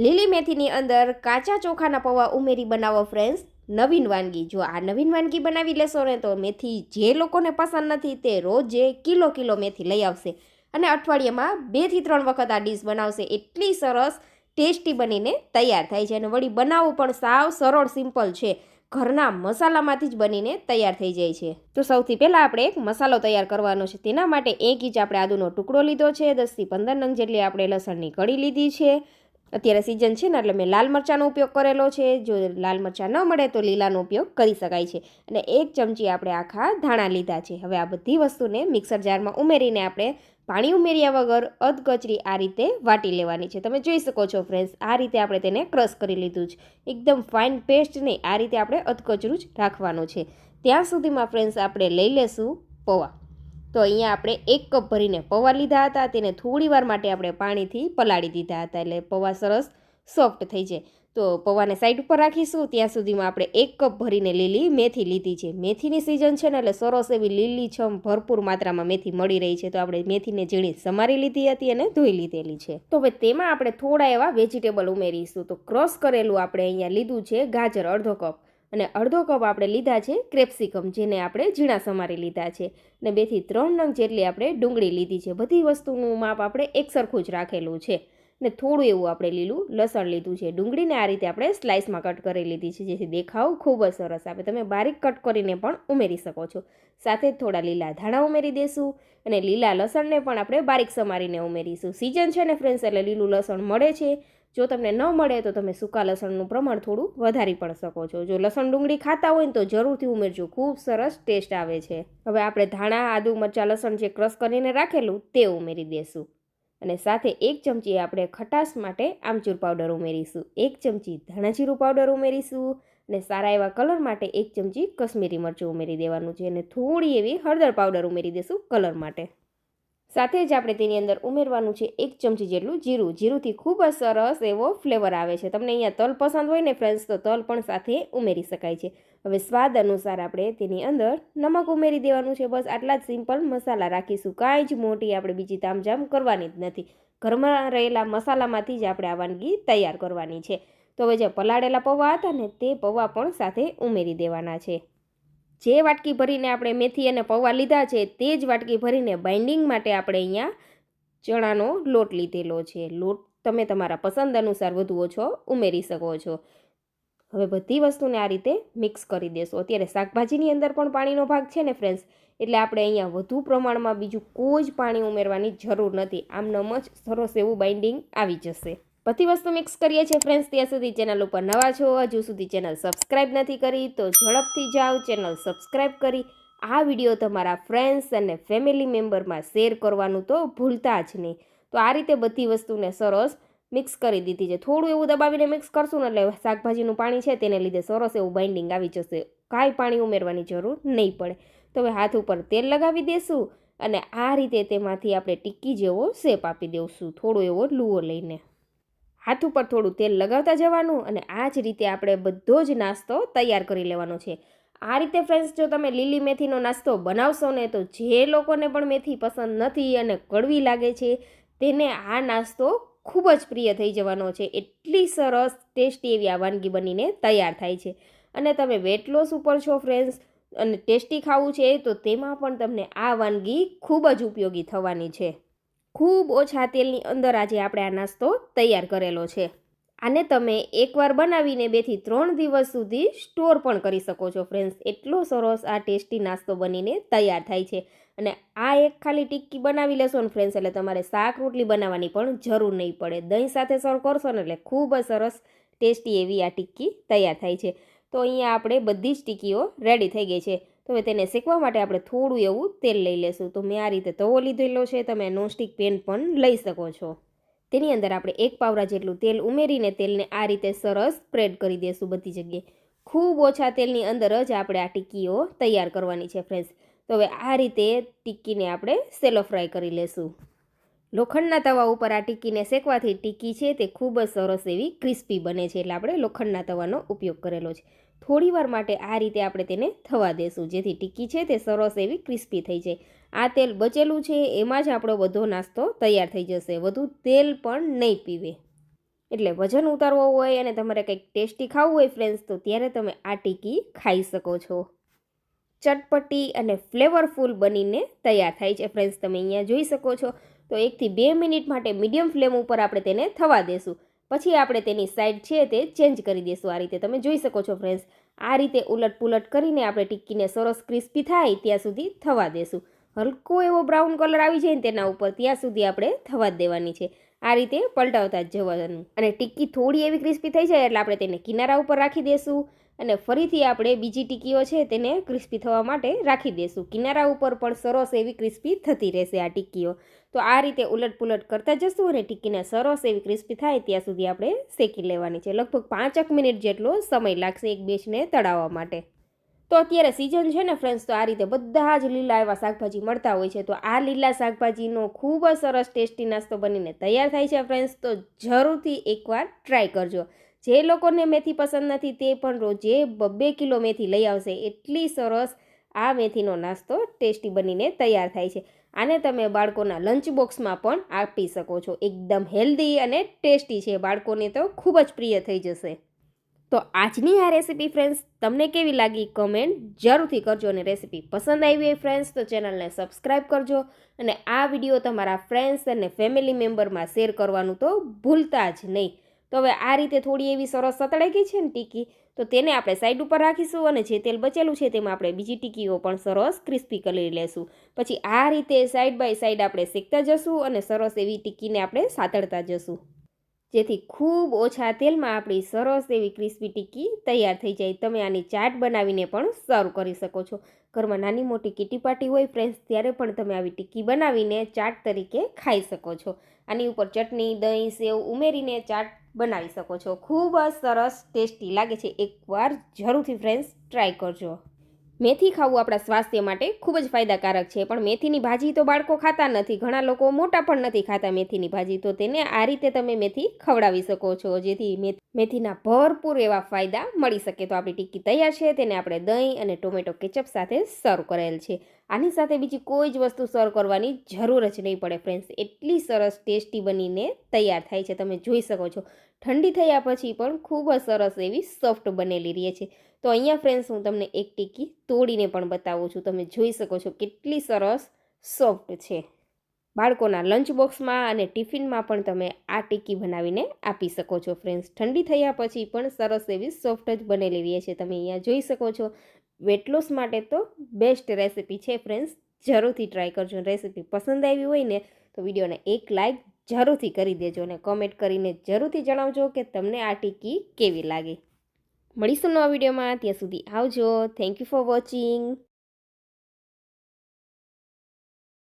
લીલી મેથીની અંદર કાચા ચોખાના પૌવા ઉમેરી બનાવો ફ્રેન્ડ્સ નવીન વાનગી. જો આ નવીન વાનગી બનાવી લેશો ને તો મેથી જે લોકોને પસંદ નથી તે રોજે કિલો કિલો મેથી લઈ આવશે. અને અઠવાડિયામાં બેથી ત્રણ વખત આ ડીશ બનાવશે. એટલી સરસ, ટેસ્ટી બનીને તૈયાર થાય છે. અને વળી બનાવવું પણ સાવ સરળ, સિમ્પલ છે. ઘરના મસાલામાંથી જ બનીને તૈયાર થઈ જાય છે. તો સૌથી પહેલાં આપણે એક મસાલો તૈયાર કરવાનો છે. તેના માટે એક ઇંચ આપણે આદુનો ટુકડો લીધો છે. દસથી પંદર નંગ જેટલી આપણે લસણની કળી લીધી છે. અત્યારે સિઝન છે ને, એટલે મેં લાલ મરચાંનો ઉપયોગ કરેલો છે. જો લાલ મરચાં ન મળે તો લીલાનો ઉપયોગ કરી શકાય છે. અને એક ચમચી આપણે આખા ધાણા લીધા છે. હવે આ બધી વસ્તુને મિક્સર જારમાં ઉમેરીને આપણે પાણી ઉમેર્યા વગર અધકચરી આ રીતે વાટી લેવાની છે. તમે જોઈ શકો છો ફ્રેન્ડ્સ આ રીતે આપણે તેને ક્રશ કરી લીધું છે. એકદમ ફાઇન પેસ્ટ નહીં આ રીતે આપણે અધકચરું જ રાખવાનું છે. ત્યાં સુધીમાં ફ્રેન્ડ્સ આપણે લઈ લેશું પૌવા. તો અહીંયા આપણે એક કપ ભરીને પૌવા લીધા હતા. તેને થોડી વાર માટે આપણે પાણીથી પલાળી દીધા હતા. એટલે પૌવા સરસ સોફ્ટ થઈ જાય. તો પૌવાને સાઈડ ઉપર રાખીશું. ત્યાં સુધીમાં આપણે એક કપ ભરીને લીલી મેથી લીધી છે. મેથીની સિઝન છે ને, એટલે સરસ એવી લીલી છમ ભરપૂર માત્રામાં મેથી મળી રહી છે. તો આપણે મેથીને ઝીણી સમારી લીધી હતી અને ધોઈ લીધેલી છે. તો હવે તેમાં આપણે થોડા એવા વેજીટેબલ ઉમેરીશું. તો ક્રોસ કરેલું આપણે અહીંયા લીધું છે ગાજર અડધો કપ. અને અડધો કપ આપણે લીધા છે ક્રેપ્સિકમ જેને આપણે ઝીણા સમારી લીધા છે. અને બેથી ત્રણ નંગ જેટલી આપણે ડુંગળી લીધી છે. બધી વસ્તુનું માપ આપણે એક સરખું જ રાખેલું છે. ને થોડું એવું આપણે લીલું લસણ લીધું છે. ડુંગળીને આ રીતે આપણે સ્લાઇસમાં કટ કરી લીધી છે, જેથી દેખાવ ખૂબ જ સરસ આવે. તમે બારીક કટ કરીને પણ ઉમેરી શકો છો. સાથે થોડા લીલા ધાણા ઉમેરી દેશું અને લીલા લસણને પણ આપણે બારીક સમારીને ઉમેરીશું. સિઝન છે ને ફ્રેન્ડ્સ એટલે લીલું લસણ મળે છે. જો તમને ન મળે તો તમે સૂકા લસણનું પ્રમાણ થોડું વધારી પણ શકો છો. જો લસણ ડુંગળી ખાતા હોય તો જરૂરથી ઉમેરજો. ખૂબ સરસ ટેસ્ટ આવે છે. હવે આપણે ધાણા, આદુ, મરચાં, લસણ જે ક્રશ કરીને રાખેલું તે ઉમેરી દેશું. અને સાથે એક ચમચી આપણે ખટાશ માટે આમચૂર પાવડર ઉમેરીશું. એક ચમચી ધાણાજીરું પાવડર ઉમેરીશું અને સારા એવા કલર માટે એક ચમચી કશ્મીરી મરચું ઉમેરી દેવાનું છે. અને થોડી એવી હળદર પાવડર ઉમેરી દેશું કલર માટે. સાથે જ આપણે તેની અંદર ઉમેરવાનું છે એક ચમચી જેટલું જીરું. જીરુંથી ખૂબ જ સરસ એવો ફ્લેવર આવે છે. તમને અહીંયા તલ પસંદ હોય ને ફ્રેન્ડ્સ તો તલ પણ સાથે ઉમેરી શકાય છે. હવે સ્વાદ અનુસાર આપણે તેની અંદર નમક ઉમેરી દેવાનું છે. બસ આટલા જ સિમ્પલ મસાલા રાખીશું. કાંઈ જ મોટી આપણે બીજી તામઝામ કરવાની જ નથી. ઘરમાં રહેલા મસાલામાંથી જ આપણે આ વાનગી તૈયાર કરવાની છે. તો હવે જે પલાળેલા પૌવા હતા ને તે પૌવા પણ સાથે ઉમેરી દેવાના છે. જે વાટકી ભરીને આપણે મેથી અને પૌવા લીધા છે તે જ વાટકી ભરીને બાઇન્ડિંગ માટે આપણે અહીંયા ચણાનો લોટ લીધેલો છે. લોટ તમે તમારા પસંદ અનુસાર વધુ ઓછો ઉમેરી શકો છો. હવે બધી વસ્તુને આ રીતે મિક્સ કરી દેશો. અત્યારે શાકભાજીની અંદર પણ પાણીનો ભાગ છે ને ફ્રેન્ડ્સ એટલે આપણે અહીંયા વધુ પ્રમાણમાં બીજું કોઈ જ પાણી ઉમેરવાની જરૂર નથી. આમનામ જ સરસ એવું બાઇન્ડિંગ આવી જશે. બધી વસ્તુ મિક્સ કરીએ છીએ ફ્રેન્ડ્સ ત્યાં સુધી ચેનલ ઉપર નવા છો, હજુ સુધી ચેનલ સબસ્ક્રાઈબ નથી કરી, તો ઝડપથી જાઓ ચેનલ સબસ્ક્રાઈબ કરી. આ વીડિયો તમારા ફ્રેન્ડ્સ અને ફેમિલી મેમ્બરમાં શેર કરવાનું તો ભૂલતા જ નહીં. તો આ રીતે બધી વસ્તુને સરસ મિક્સ કરી દીધી છે. થોડું એવું દબાવીને મિક્સ કરશું ને એટલે શાકભાજીનું પાણી છે તેને લીધે સરસ એવું બાઇન્ડિંગ આવી જશે. કાંઈ પાણી ઉમેરવાની જરૂર નહીં પડે. તો હવે હાથ ઉપર તેલ લગાવી દેશું અને આ રીતે તેમાંથી આપણે ટિક્કી જેવો શેપ આપી દઈશું થોડો એવો લૂવો લઈને. હાથ ઉપર થોડું તેલ લગાવતા જવાનું અને આ જ રીતે આપણે બધો જ નાસ્તો તૈયાર કરી લેવાનો છે. આ રીતે ફ્રેન્ડ્સ જો તમે લીલી મેથીનો નાસ્તો બનાવશો ને તો જે લોકોને પણ મેથી પસંદ નથી અને કડવી લાગે છે, તેને આ નાસ્તો ખૂબ જ પ્રિય થઈ જવાનો છે. એટલી સરસ, ટેસ્ટી એવી આ વાનગી બનીને તૈયાર થાય છે. અને તમે વેટ લોસ ઉપર છો ફ્રેન્ડ્સ અને ટેસ્ટી ખાવું છે, તો તેમાં પણ તમને આ વાનગી ખૂબ જ ઉપયોગી થવાની છે. ખૂબ ઓછા તેલની અંદર આજે આપણે આ નાસ્તો તૈયાર કરેલો છે. આને તમે એકવાર બનાવીને બેથી ત્રણ દિવસ સુધી સ્ટોર પણ કરી શકો છો ફ્રેન્ડ્સ. એટલો સરસ આ ટેસ્ટી નાસ્તો બનીને તૈયાર થાય છે. અને આ એક ખાલી ટિક્કી બનાવી લેશો ને ફ્રેન્ડ્સ, એટલે તમારે શાક રોટલી બનાવવાની પણ જરૂર નહીં પડે. દહીં સાથે સર્વ કરશો ને એટલે ખૂબ જ સરસ, ટેસ્ટી એવી આ ટિક્કી તૈયાર થાય છે. તો અહીંયા આપણે બધી જ ટિક્કીઓ રેડી થઈ ગઈ છે. તો હવે તેને શેકવા માટે આપણે થોડું એવું તેલ લઈ લેશું. તો મેં આ રીતે તવો લીધેલો છે, તમે નોનસ્ટિક પેન પણ લઈ શકો છો. તેની અંદર આપણે એક પાવરા જેટલું તેલ ઉમેરીને તેલને આ રીતે સરસ સ્પ્રેડ કરી દઈશું બધી જગ્યાએ. ખૂબ ઓછા તેલની અંદર જ આપણે આ ટિક્કીઓ તૈયાર કરવાની છે, ફ્રેન્ડ્સ. તો હવે આ રીતે ટિક્કીને આપણે સેલો ફ્રાય કરી લેશું. લોખંડના તવા ઉપર આ ટિક્કીને શેકવાથી ટિક્કી છે તે ખૂબ જ સરસ એવી ક્રિસ્પી બને છે, એટલે આપણે લોખંડના તવાનો ઉપયોગ કરેલો છે. થોડી વાર માટે આ રીતે આપણે તેને થવા દેશું. જેથી ટીકી છે તે સરસ એવી ક્રિસ્પી થઈ જાય. આ તેલ બચેલું છે, એમાં જ આપણો બધો નાસ્તો તૈયાર થઈ જશે. વધુ તેલ પણ નહીં પીવે. એટલે વજન ઉતારવો હોય અને તમારે કંઈક ટેસ્ટી ખાવું હોય ફ્રેન્ડ્સ તો ત્યારે તમે આ ટીકી ખાઈ શકો છો. ચટપટી અને ફ્લેવરફુલ બનીને તૈયાર થાય છે ફ્રેન્ડ્સ તમે અહીંયા જોઈ શકો છો. તો એકથી બે મિનિટ માટે મીડિયમ ફ્લેમ ઉપર આપણે તેને થવા દેશું. પછી આપણે તેની સાઈડ છે તે ચેન્જ કરી દઈશું આ રીતે. તમે જોઈ શકો છો ફ્રેન્ડ્સ આ રીતે ઉલટ પુલટ કરીને આપણે ટિક્કીને સરસ ક્રિસ્પી થાય ત્યાં સુધી થવા દેશું. હલકો એવો બ્રાઉન કલર આવી જાય ને તેના ઉપર ત્યાં સુધી આપણે થવા જ દેવાની છે. આ રીતે પલટાવતા જ જવાનું. અને ટિક્કી થોડી એવી ક્રિસ્પી થઈ જાય એટલે આપણે તેને કિનારા ઉપર રાખી દઈશું અને ફરીથી આપણે બીજી ટીકીઓ છે તેને ક્રિસ્પી થવા માટે રાખી દઈશું કિનારા ઉપર પણ સરસ એવી ક્રિસ્પી થતી રહેશે આ ટીકીઓ. તો આ રીતે ઉલટ પુલટ કરતા જશું અને ટીકીને સરસ એવી ક્રિસ્પી થાય ત્યાં સુધી આપણે શેકી લેવાની છે. લગભગ પાંચક મિનિટ જેટલો સમય લાગશે એક બેચને તળાવવા માટે. તો અત્યારે સિઝન છે ને ફ્રેન્ડ્સ તો આ રીતે બધા જ લીલા એવા શાકભાજી મળતા હોય છે. તો આ લીલા શાકભાજીનો ખૂબ જ સરસ ટેસ્ટી નાસ્તો બનીને તૈયાર થાય છે ફ્રેન્ડ્સ તો જરૂરથી એકવાર ટ્રાય કરજો. જે લોકોને મેથી પસંદ નથી તે પણ રોજે બબ્બે કિલો મેથી લઈ આવશે. એટલી સરસ આ મેથીનો નાસ્તો ટેસ્ટી બનીને તૈયાર થાય છે. આને તમે બાળકોના લંચ બોક્સમાં પણ આપી શકો છો. એકદમ હેલ્ધી અને ટેસ્ટી છે. બાળકોને તો ખૂબ જ પ્રિય થઈ જશે. તો આજની આ રેસીપી ફ્રેન્ડ્સ, તમને કેવી લાગી કમેન્ટ જરૂરથી કરજો અને રેસીપી પસંદ આવી હોય ફ્રેન્ડ્સ, તો ચેનલને સબસ્ક્રાઈબ કરજો અને આ વીડિયો તમારા ફ્રેન્ડ્સ અને ફેમિલી મેમ્બરમાં શેર કરવાનું તો ભૂલતા જ નહીં. તો હવે આ રીતે થોડી એવી સરસ સતળાઈ ગઈ છે ને ટીકી, તો તેને આપણે સાઈડ ઉપર રાખીશું અને જે તેલ બચેલું છે તેમાં આપણે બીજી ટીકીઓ પણ સરસ ક્રિસ્પી કરી લેશું. પછી આ રીતે સાઈડ બાય સાઈડ આપણે શેકતા જશું અને સરસ એવી ટીકીને આપણે સાતળતા જશું. જેથી ખૂબ ઓછા તેલમાં આપણી સરસ એવી ક્રિસ્પી ટીકી તૈયાર થઈ જાય. તમે આની ચાટ બનાવીને પણ સર્વ કરી શકો છો. ઘરમાં નાની મોટી કીટી પાર્ટી હોય ફ્રેન્ડ્સ ત્યારે પણ તમે આવી ટીકી બનાવીને ચાટ તરીકે ખાઈ શકો છો. આની ઉપર ચટણી, દહીં, સેવ ઉમેરીને ચાટ બનાવી શકો છો. ખૂબ જ સરસ ટેસ્ટી લાગે છે. એકવાર જરૂરથી ફ્રેન્ડ્સ ટ્રાય કરજો. મેથી ખાવું આપણા સ્વાસ્થ્ય માટે ખૂબ જ ફાયદાકારક છે, પણ મેથીની ભાજી તો બાળકો ખાતા નથી, ઘણા લોકો મોટા પણ નથી ખાતા મેથીની ભાજી, તો તેને આ રીતે તમે મેથી ખવડાવી શકો છો, જેથી મેથીના ભરપૂર એવા ફાયદા મળી શકે. તો આપણી ટિક્કી તૈયાર છે, તેને આપણે દહીં અને ટોમેટો કેચઅપ સાથે સર્વ કરેલ છે. આની સાથે બીજી કોઈ જ વસ્તુ સર્વ કરવાની જરૂર જ નહીં પડે, ફ્રેન્ડ્સ. એટલી સરસ ટેસ્ટી બનીને તૈયાર થાય છે, તમે જોઈ શકો છો. ઠંડી થયા પછી પણ ખૂબ જ સરસ એવી સોફ્ટ બનેલી રહે છે. તો અહીંયા ફ્રેન્ડ્સ હું તમને એક ટીકી તોડીને પણ બતાવું છું. તમે જોઈ શકો છો કેટલી સરસ સોફ્ટ છે. બાળકોના લંચ બોક્સમાં અને ટિફિનમાં પણ તમે આ ટીકી બનાવીને આપી શકો છો ફ્રેન્ડ્સ ઠંડી થયા પછી પણ સરસ એવી સોફ્ટ જ બનેલી રહે છે. તમે અહીંયા જોઈ શકો છો. વેટ લોસ માટે તો બેસ્ટ રેસીપી છે ફ્રેન્ડ્સ જરૂરથી ટ્રાય કરજો. રેસીપી પસંદ આવી હોય ને તો વિડીયોને એક લાઇક જરૂરથી કરી દેજો અને કોમેન્ટ કરીને જરૂરથી જણાવજો કે તમને આ ટીકી કેવી લાગી. મળીશું નવા વિડીયોમાં. ત્યાં સુધી આવજો. Thank you for watching